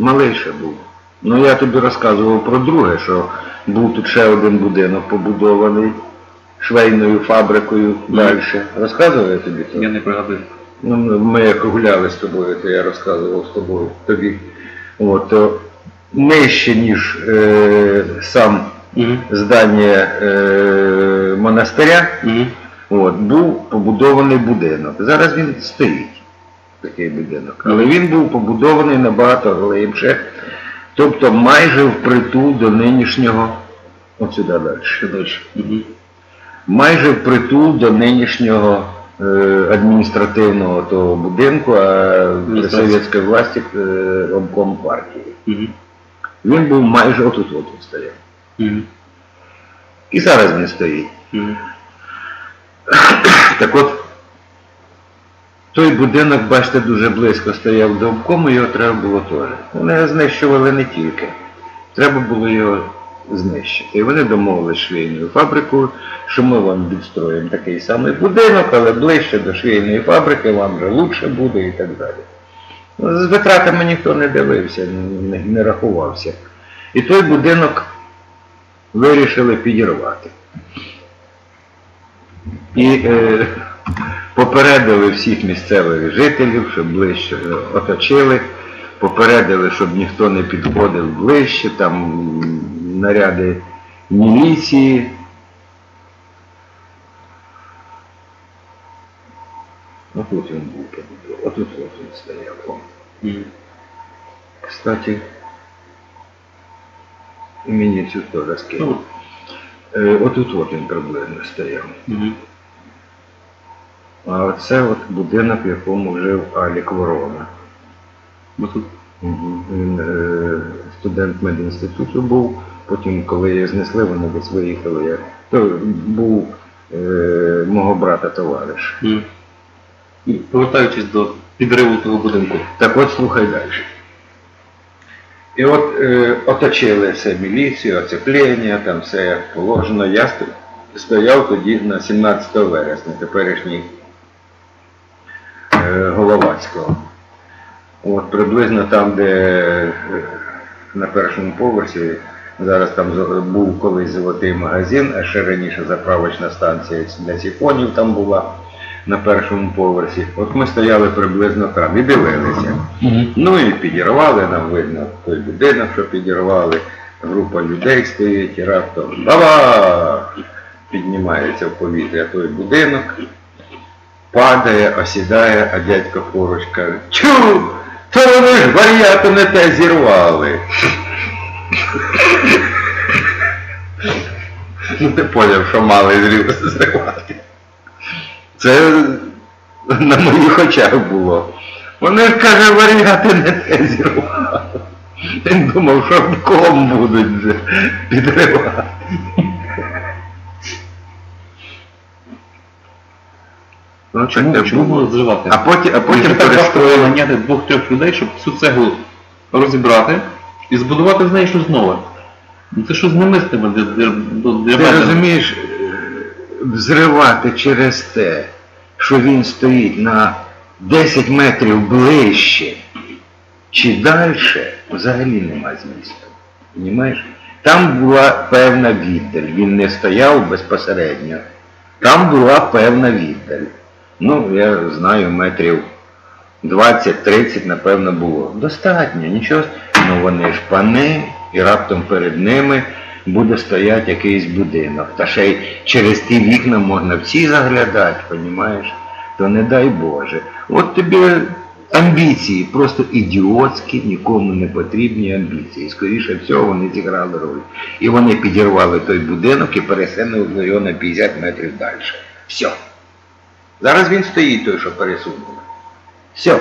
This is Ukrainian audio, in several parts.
Малий ще був. Ну я тобі розказував про друге, що був тут ще один будинок побудований швейною фабрикою далі. Розказував я тобі це? Я не пригадую. Ну, ми як гуляли з тобою, то я розказував з тобою тобі. От, то нижче, ніж е, сам Угу. здання е, монастиря, Угу. от, був побудований будинок. Зараз він стоїть, такий будинок. Але він був побудований набагато глибше, тобто майже впритул до нинішнього, от сюди далі. Угу. майже впритул до нинішнього е, адміністративного того будинку, а при совєтській власті е, обком партії. Угу. Він був майже отут от він стояв. Угу. І зараз він стоїть. Так от, той будинок, бачите, дуже близько стояв до обкому, його треба було теж. Вони знищували не тільки. Треба було його знищити. І вони домовилися з швейною фабрикою, що ми вам відстроїмо такий самий будинок, але ближче до швейної фабрики вам вже лучше буде і так далі. Ну, З витратами ніхто не дивився, не, не рахувався. І той будинок вирішили підірвати. І е, попередили всіх місцевих жителів, щоб ближче оточили, попередили, щоб ніхто не підходив ближче, там наряди міліції. Отут він був побудований, отут от він стояв. Угу. Кстати, і мені цю теж Ну, скинув. Е, отут от він приблизно стояв. А оце от будинок, в якому жив Алік Ворона. Бо тут. Він е, студент медінституту був, потім, коли її знесли, вони десь виїхали. То був е, мого брата товариш. Мгм. І повертаючись до підриву того будинку. Так от слухай далі. І от е, оточили все міліцію, оцеплення, там все як положено. Я стояв тоді на 17 вересня, теперішній Головацького. От приблизно там, де е, на першому поверсі, зараз там був колись золотий магазин, а ще раніше заправочна станція для сіфонів там була на першому поверсі. От ми стояли приблизно там і дивилися. Ну і підірвали, нам видно той будинок, що підірвали. Група людей стоїть і раптом баба! Піднімається в повітря той будинок, падає, осідає, а дядько поруч каже, Чу! То вони ж варіати не те зірвали. Ну ти поняв, що мали зривати. Це на моїх очах було. Вони ж каже, варіати не те зірвали. Він думав, що обком будуть підривати. Ну, Чому, таке чому було. зривати? А потім, а потім так перестроїли. наняти двох-трьох людей, щоб цю цеглу розібрати і збудувати з неї щось нове. Ну це щось немислиме для, для, Ти розумієш, е, взривати через те, що він стоїть на 10 метрів ближче чи далі, взагалі нема змісту. Понімаєш? Там була певна віддаль, він не стояв безпосередньо. Там була певна віддаль. Ну, я знаю, метрів 20-30, напевно, було. Достатньо, нічого. Ну вони ж пани, і раптом перед ними буде стояти якийсь будинок. Та ще й через ті вікна можна всі заглядати, понімаєш? То не дай Боже. От тобі амбіції, просто ідіотські, нікому не потрібні амбіції. Скоріше всього вони зіграли роль. І вони підірвали той будинок і пересунули його на 50 метрів далі. Все. Зараз він стоїть той, що пересунули. Все.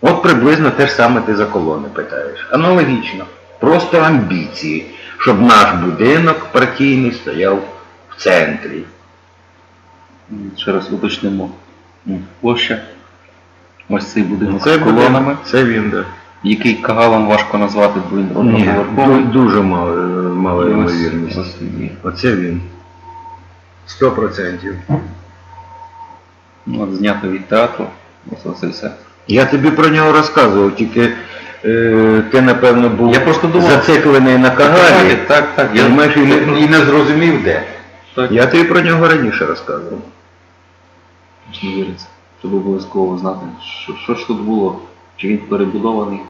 От приблизно те ж саме ти за колони питаєш. Аналогічно. Просто амбіції, щоб наш будинок партійний стояв в центрі. Ще раз уточнимо. Площа. Ось цей будинок Це з колонами, це він, так. який кагалом важко назвати, бо він одноповерховий. дуже мало, мала ймовірність. Оце він. Сто процентів. Ну, От знято від театру. Ось все. Я тобі про нього розказував, тільки е, ти напевно був Я просто думав- зациклений на Кагалі, Так, так. Я, розумієш, і, не- і не зрозумів де. так. Я тобі про нього раніше розказував. не віриться. Щоб обов'язково знати, що, що ж тут було, чи він перебудований.